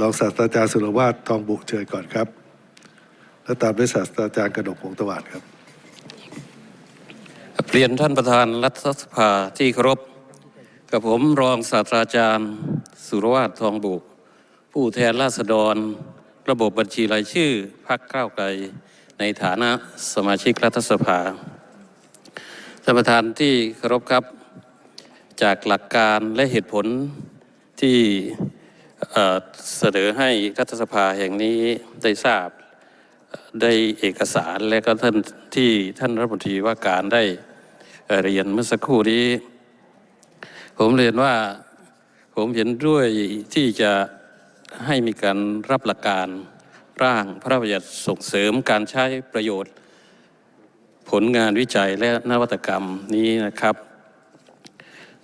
รองศาสตราจารย์สุรวาททองบุเชิญก่อนครับ แล้วตามด้วยศาสตราจารย์กนกพงตะวันครับเรียนท่านประธานรัฐสภาที่เคารพกับผมรองศาสตราจารย์ สุรวาททองบุก ผู้แทนราษฎร ระบบบัญชีรายชื่อพรรคก้าวไกล ในฐานะสมาชิกรัฐสภาท่านประธานที่เคารพครับ จากหลักการและเหตุผลที่ เสนอให้รัฐสภาแห่งนี้ได้ทราบได้เอกสารและก็ท่านที่ท่านรัฐมนตรีว่าการได้เเรียนเมื่อสักครู่นี้ ผมเรียนว่าผมเห็นด้วยที่จะให้มีการรับหลักการร่างพระราชบัญญัติส่งเสริมการใช้ประโยชน์ ผลงานวิจัยและนวัตกรรมนี้นะครับ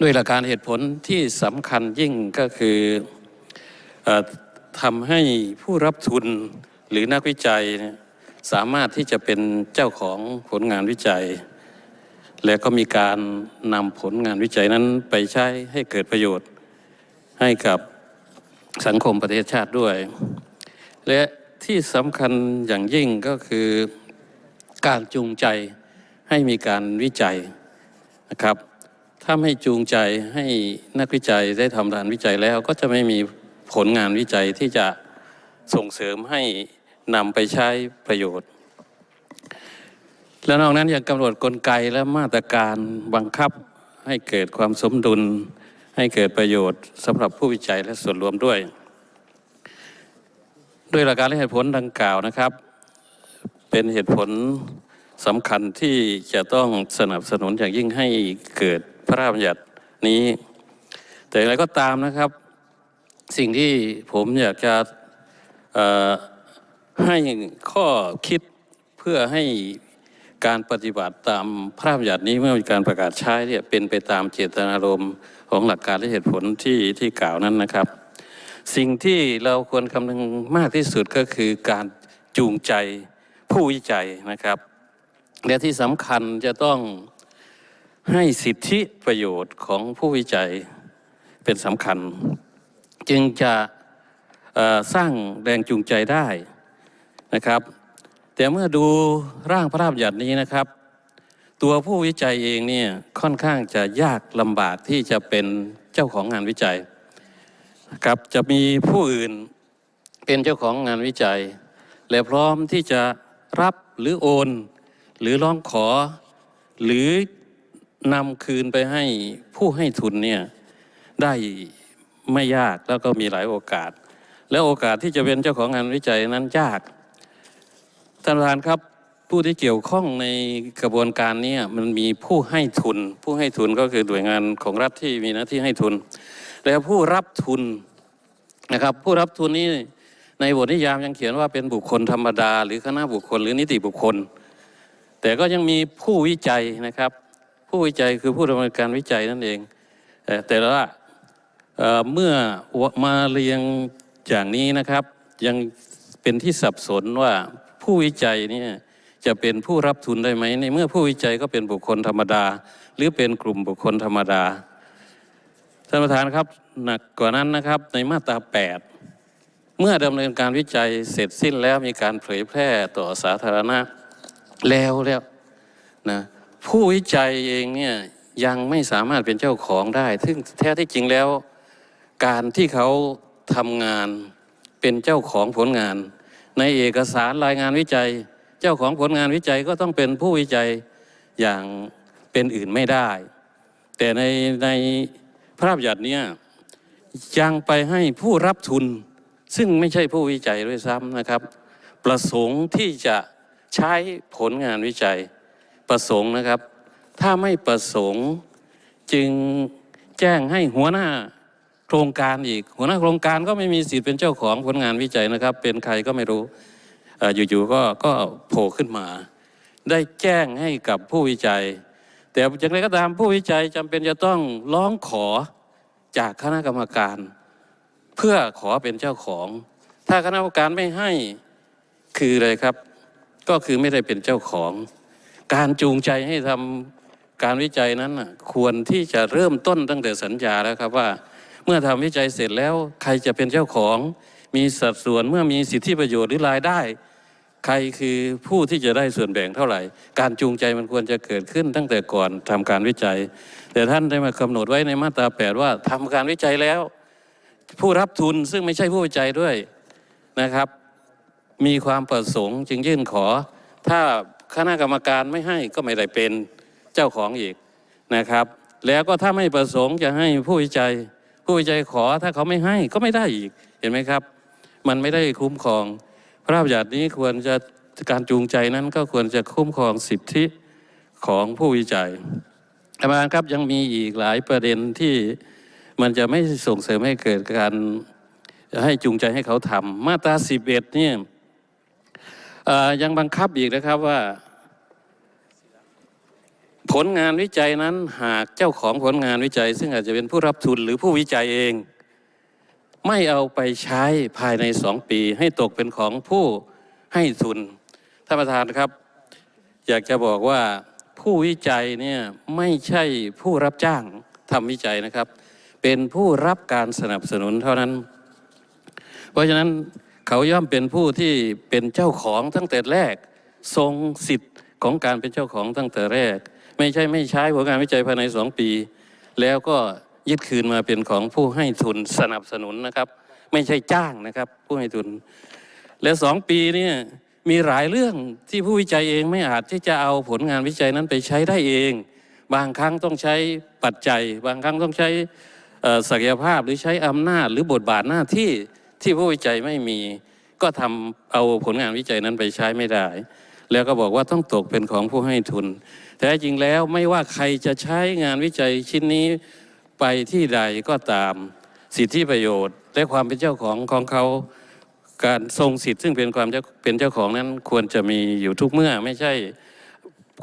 ด้วยหลักการเหตุผลที่สำคัญยิ่งก็คือ ทำให้ผู้รับทุนหรือนักวิจัยสามารถที่จะเป็นเจ้าของผลงานวิจัย และก็มีการนำผลงานวิจัยนั้นไปใช้ให้เกิดประโยชน์ให้กับสังคมประเทศชาติด้วย และที่สำคัญอย่างยิ่งก็คือการจูงใจให้มีการวิจัยนะครับ ถ้าไม่จูงใจให้นักวิจัยได้ทำการวิจัยแล้วก็จะไม่มี ผลงานวิจัยที่จะส่งเสริมให้นำไปใช้ประโยชน์ และนอกนั้นยังกำหนดกลไกและมาตรการบังคับให้เกิดความสมดุล ให้เกิดประโยชน์สำหรับผู้วิจัยและส่วนรวมด้วย ด้วยหลักการและเหตุผลดังกล่าวนะครับ เป็นเหตุผลสำคัญที่จะต้องสนับสนุนอย่างยิ่งให้เกิดพระราชบัญญัตินี้ แต่อย่างไรก็ตามนะครับ สิ่งที่ผมอยากจะให้ข้อคิดเพื่อให้การปฏิบัติตามพระราชบัญญัตินี้เมื่อมีการประกาศใช้เนี่ยเป็นไปตามเจตนารมณ์ของหลักการและเหตุผลที่ที่กล่าวนั้นนะครับ สิ่งที่เราควรคำนึงมากที่สุดก็คือการจูงใจผู้วิจัยนะครับ และที่สำคัญจะต้องให้สิทธิประโยชน์ของผู้วิจัยเป็นสำคัญ จึงจะสร้างแรงจูงใจได้นะครับ แต่เมื่อดูร่างพระราชบัญญัตินี้นะครับ ตัวผู้วิจัยเองเนี่ยค่อนข้างจะยากลำบากที่จะเป็นเจ้าของงานวิจัยครับจะมีผู้อื่นเป็นเจ้าของงานวิจัย และพร้อมที่จะรับหรือโอน หรือร้องขอ หรือนำคืนไปให้ผู้ให้ทุนเนี่ยได้ ไม่ยากแล้วก็มีหลายโอกาส และโอกาสที่จะเป็นเจ้าของงานวิจัยนั้นยากท่านประธานครับผู้ที่เกี่ยวข้องในกระบวนการนี้มันมีผู้ให้ทุน ผู้ให้ทุนก็คือหน่วยงานของรัฐที่มีหน้าที่ให้ทุน แล้วผู้รับทุนนะครับผู้รับทุนนี้ในบทนิยามยังเขียนว่าเป็นบุคคลธรรมดา หรือคณะบุคคลหรือนิติบุคคล แต่ก็ยังมีผู้วิจัยนะครับ ผู้วิจัยคือผู้ดำเนินการวิจัยนั่นเองแต่ว่า เมื่อมาเรียงอย่างนี้นะครับยังเป็นที่สับสนว่าผู้วิจัยเนี่ยจะเป็นผู้รับทุนได้ไหมในเมื่อผู้วิจัยก็เป็นบุคคลธรรมดา หรือเป็นกลุ่มบุคคลธรรมดาท่านประธานครับหนักกว่านั้นนะครับในมาตรา 8 เมื่อดำเนินการวิจัยเสร็จสิ้นแล้วมีการเผยแพร่ต่อสาธารณะแล้วแล้วนะผู้วิจัยเองเนี่ยยังไม่สามารถเป็นเจ้าของได้ ซึ่งแท้ที่จริงแล้ว การที่เขาทำงานเป็นเจ้าของผลงาน ในเอกสารรายงานวิจัย เจ้าของผลงานวิจัยก็ต้องเป็นผู้วิจัยอย่างเป็นอื่นไม่ได้ แต่ในในพระราชบัญญัติเนี้ยังไปให้ผู้รับทุน ซึ่งไม่ใช่ผู้วิจัยด้วยซ้ำนะครับ ประสงค์ที่จะใช้ผลงานวิจัยประสงค์นะครับ ถ้าไม่ประสงค์จึงแจ้งให้หัวหน้า โครงการอีก หัวหน้าโครงการก็ไม่มีสิทธิ์เป็นเจ้าของผลงานวิจัยนะครับ เป็นใครก็ไม่รู้ออยู่ๆก็ก็โผล่ขึ้นมา ได้แจ้งให้กับผู้วิจัย แต่อย่างไรก็ตามผู้วิจัยจำเป็นจะต้องร้องขอจากคณะกรรมการ เพื่อขอเป็นเจ้าของ ถ้าคณะกรรมการไม่ให้คืออะไรครับ ก็คือไม่ได้เป็นเจ้าของ การจูงใจให้ทำการวิจัยนั้นควรที่จะเริ่มต้นตั้งแต่สัญญาแล้วครับว่า เมื่อทำวิจัยเสร็จแล้วใครจะเป็นเจ้าของ มีสัดส่วนเมื่อมีสิทธิประโยชน์หรือรายได้ ใครคือผู้ที่จะได้ส่วนแบ่งเท่าไหร่ การจูงใจมันควรจะเกิดขึ้นตั้งแต่ก่อนทำการวิจัย แต่ท่านได้มากำหนดไว้ในมาตรา 8 ว่าทำการวิจัยแล้ว ผู้รับทุนซึ่งไม่ใช่ผู้วิจัยด้วยนะครับ มีความประสงค์จึงยื่นขอ ถ้าคณะกรรมการไม่ให้ก็ไม่ได้เป็นเจ้าของอีกนะครับ แล้วก็ถ้าไม่ประสงค์จะให้ผู้วิจัย ผู้วิจัยขอถ้าเขาไม่ให้ก็ไม่ได้อีกเห็นไหมครับ มันไม่ได้คุ้มครอง พระราชบัญญัตินี้ควรจะการจูงใจนั้นก็ควรจะคุ้มครองสิทธิของผู้วิจัยอาจารย์ครับยังมีอีกหลายประเด็นที่มันจะไม่ส่งเสริมให้เกิดการให้จูงใจให้เขาทำมาตราสิบเอ็ดเนี่ยยังบังคับอีกนะครับว่า ผลงานวิจัยนั้นหากเจ้าของผลงานวิจัย ซึ่งอาจจะเป็นผู้รับทุนหรือผู้วิจัยเอง ไม่เอาไปใช้ภายในสองปี ให้ตกเป็นของผู้ให้ทุนท่านประธานครับ อยากจะบอกว่าผู้วิจัยเนี่ยไม่ใช่ผู้รับจ้างทำวิจัยนะครับ เป็นผู้รับการสนับสนุนเท่านั้น เพราะฉะนั้นเขาย่อมเป็นผู้ที่เป็นเจ้าของตั้งแต่แรก ทรงสิทธิ์ของการเป็นเจ้าของตั้งแต่แรก ไม่ใช่ไม่ใช้ผลงานวิจัยภายในสองปี แล้วก็ยึดคืนมาเป็นของผู้ให้ทุนสนับสนุนนะครับ ไม่ใช่จ้างนะครับ ผู้ให้ทุน และสองปีเนี่ยมีหลายเรื่องที่ผู้วิจัยเองไม่อาจที่จะเอาผลงานวิจัยนั้นไปใช้ได้เอง บางครั้งต้องใช้ปัจจัย บางครั้งต้องใช้ศักยภาพหรือใช้อำนาจหรือบทบาทหน้าที่ที่ผู้วิจัยไม่มี ก็ทำเอาผลงานวิจัยนั้นไปใช้ไม่ได้ แล้วก็บอกว่าต้องตกเป็นของผู้ให้ทุนแต่จริงแล้วไม่ว่าใครจะใช้งานวิจัยชิ้นนี้ไปที่ใดก็ตามสิทธิประโยชน์ และความเป็นเจ้าของของเขาการทรงสิทธิ์ซึ่งเป็นความเป็นเจ้าของนั้นควรจะมีอยู่ทุกเมื่อไม่ใช่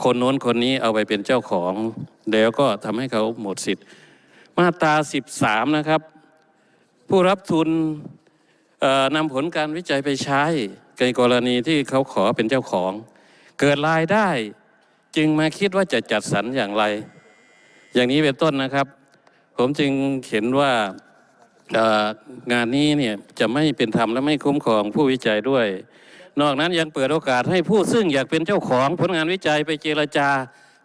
คนโน้นคนนี้เอาไปเป็นเจ้าของ แล้วก็ทำให้เขาหมดสิทธิ์ มาตรา 13 นะครับ ผู้รับทุนนำผลการวิจัยไปใช้ ในกรณีที่เขาขอเป็นเจ้าของ เกิดรายได้จึงมาคิดว่าจะจัดสรรอย่างไร อย่างนี้เป็นต้นนะครับ ผมจึงเห็นว่างานนี้เนี่ยจะไม่เป็นธรรมและไม่คุ้มครองผู้วิจัยด้วย นอกนั้นยังเปิดโอกาสให้ผู้ซึ่งอยากเป็นเจ้าของผลงานวิจัยไปเจรจา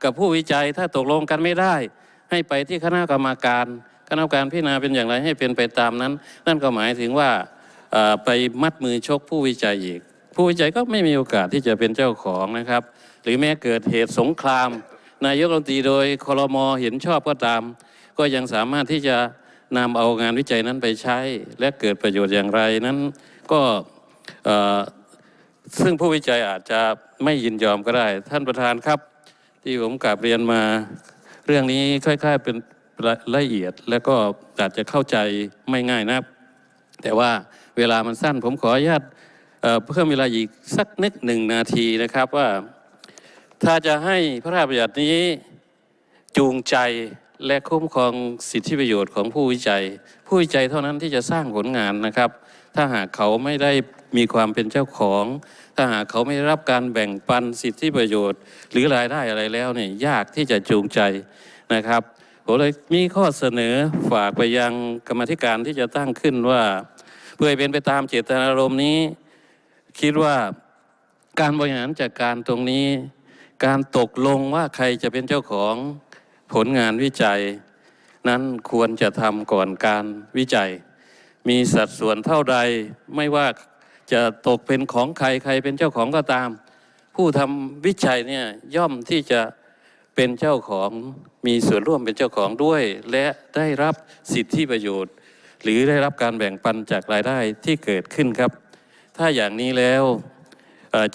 กับผู้วิจัยถ้าตกลงกันไม่ได้ ให้ไปที่คณะกรรมการ คณะกรรมการพิจารณาเป็นอย่างไรให้เป็นไปตามนั้น นั่นก็หมายถึงว่า ไปมัดมือชกผู้วิจัยอีก ผู้วิจัยก็ไม่มีโอกาสที่จะเป็นเจ้าของนะครับ หรือแม้เกิดเหตุสงคราม นายกรัฐมนตรีโดยคลมเห็นชอบก็ตาม ก็ยังสามารถที่จะนำเอางานวิจัยนั้นไปใช้ และเกิดประโยชน์อย่างไรนั้นก็ซึ่งผู้วิจัยอาจจะไม่ยินยอมก็ได้ ท่านประธานครับ ที่ผมกราบเรียนมา เรื่องนี้ค่อยๆเป็นละเอียด และก็อาจจะเข้าใจไม่ง่ายนักแต่ว่า เวลามันสั้น ผมขออนุญาตเพิ่มเวลาอีกสักนิดหนึ่งนาทีนะครับว่า ถ้าจะให้พระราชบัญญัตินี้จูงใจและคุ้มครองสิทธิประโยชน์ของผู้วิจัย ผู้วิจัยเท่านั้นที่จะสร้างผลงานนะครับ ถ้าหากเขาไม่ได้มีความเป็นเจ้าของ ถ้าหากเขาไม่รับการแบ่งปันสิทธิประโยชน์ หรือรายได้อะไรแล้วเนี่ยยากที่จะจูงใจนะครับผมเลยมีข้อเสนอฝากไปยังกรรมธิการที่จะตั้งขึ้นว่า เพื่อเป็นไปตามเจตนารมณ์นี้ คิดว่าการบริหารจัดการตรงนี้ การตกลงว่าใครจะเป็นเจ้าของผลงานวิจัย นั้นควรจะทำก่อนการวิจัย มีสัดส่วนเท่าใดไม่ว่าจะตกเป็นของใครใครเป็นเจ้าของก็ตาม ผู้ทำวิจัยเนี่ยย่อมที่จะเป็นเจ้าของมีส่วนร่วมเป็นเจ้าของด้วย และได้รับสิทธิประโยชน์ หรือได้รับการแบ่งปันจากรายได้ที่เกิดขึ้นครับ ถ้าอย่างนี้แล้ว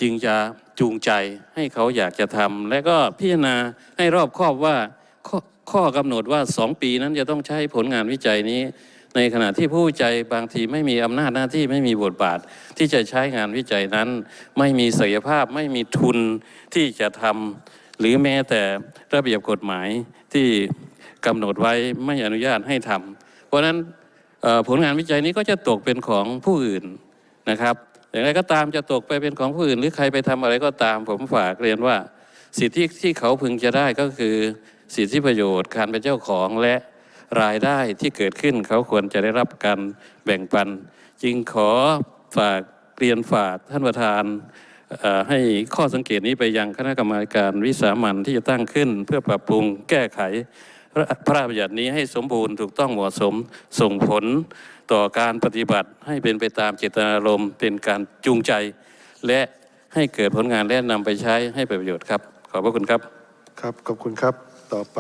จึงจะจูงใจให้เขาอยากจะทำและก็พิจารณาให้รอบคอบว่าข้อข้อกำหนดว่า 2 ปีนั้นจะต้องใช้ผลงานวิจัยนี้ ในขณะที่ผู้วิจัยบางทีไม่มีอำนาจหน้าที่ไม่มีบทบาท ที่จะใช้งานวิจัยนั้น ไม่มีศักยภาพไม่มีทุนที่จะทำหรือแม้แต่ระเบียบกฎหมายที่กำหนดไว้ไม่อนุญาตให้ทำเพราะนั้น ผลงานวิจัยนี้ก็จะตกเป็นของผู้อื่นนะครับ อย่างไรก็ตามจะตกไปเป็นของผู้อื่น หรือใครไปทำอะไรก็ตาม ผมฝากเรียนว่า สิทธิที่เขาพึงจะได้ก็คือ สิทธิประโยชน์การเป็นเจ้าของและรายได้ที่เกิดขึ้นเขาควรจะได้รับการแบ่งปัน จึงขอฝากเรียนฝากท่านประธานให้ข้อสังเกตนี้ไปยังคณะกรรมการวิสามันที่จะตั้งขึ้น เพื่อปรับปรุงแก้ไข พระราชบัญญัตินี้ให้สมบูรณ์ถูกต้องเหมาะสมส่งผลต่อการปฏิบัติให้เป็นไปตามเจตนารมณ์เป็นการจูงใจ และให้เกิดผลงานและนำไปใช้ให้เป็นประโยชน์ครับ ขอบพระคุณครับ ครับ ขอบคุณครับ ต่อไป